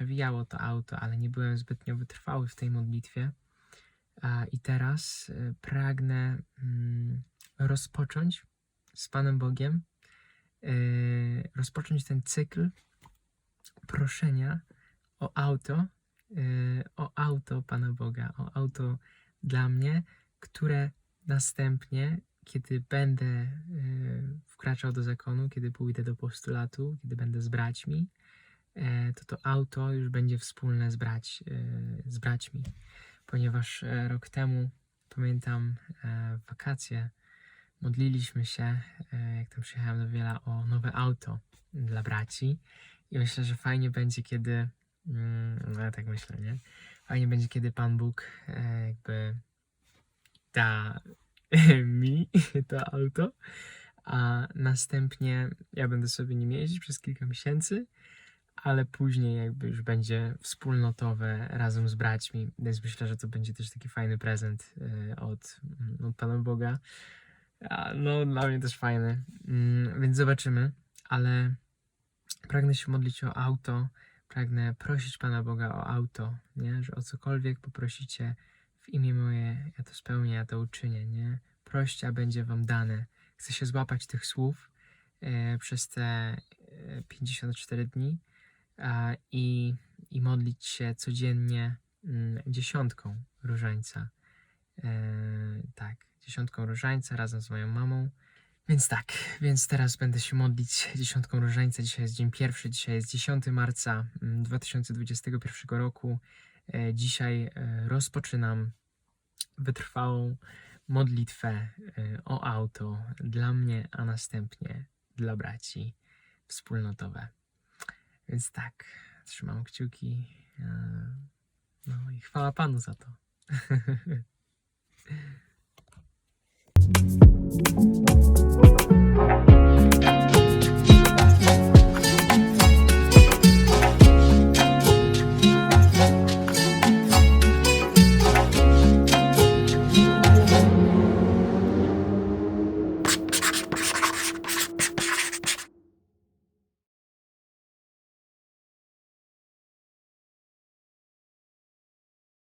rozwijało to auto, ale nie byłem zbytnio wytrwały w tej modlitwie. I teraz y, pragnę mm, rozpocząć z Panem Bogiem, y, rozpocząć ten cykl proszenia o auto, y, o auto Pana Boga, o auto dla mnie, które następnie, kiedy będę wkraczał do zakonu, kiedy pójdę do postulatu, kiedy będę z braćmi, to to auto już będzie wspólne z, brać, y, z braćmi, ponieważ e, rok temu, pamiętam, e, w wakacje modliliśmy się, e, jak tam przyjechałem do Wiela, o nowe auto dla braci i myślę, że fajnie będzie, kiedy, mm, no ja tak myślę, nie? Fajnie będzie, kiedy Pan Bóg e, jakby da mi to auto, a następnie ja będę sobie nim jeździć przez kilka miesięcy, ale później jakby już będzie wspólnotowe razem z braćmi, więc myślę, że to będzie też taki fajny prezent e, od, mm, od Pana Boga. No, dla mnie też fajny, Mm, więc zobaczymy, ale pragnę się modlić o auto, pragnę prosić Pana Boga o auto, nie? Że o cokolwiek poprosicie w imię moje, ja to spełnię, ja to uczynię, nie? Proście, a będzie wam dane. Chcę się złapać tych słów e, przez te e, 54 dni a, i, i modlić się codziennie mm, dziesiątką różańca. E, tak, dziesiątką różańca razem z moją mamą. Więc tak, więc teraz będę się modlić dziesiątką różańca. Dzisiaj jest dzień pierwszy, dzisiaj jest 10 marca mm, 2021 roku. E, Dzisiaj e, rozpoczynam wytrwałą modlitwę o auto dla mnie, a następnie dla braci wspólnotowe. Więc tak, trzymam kciuki. e, No i chwała Panu za to.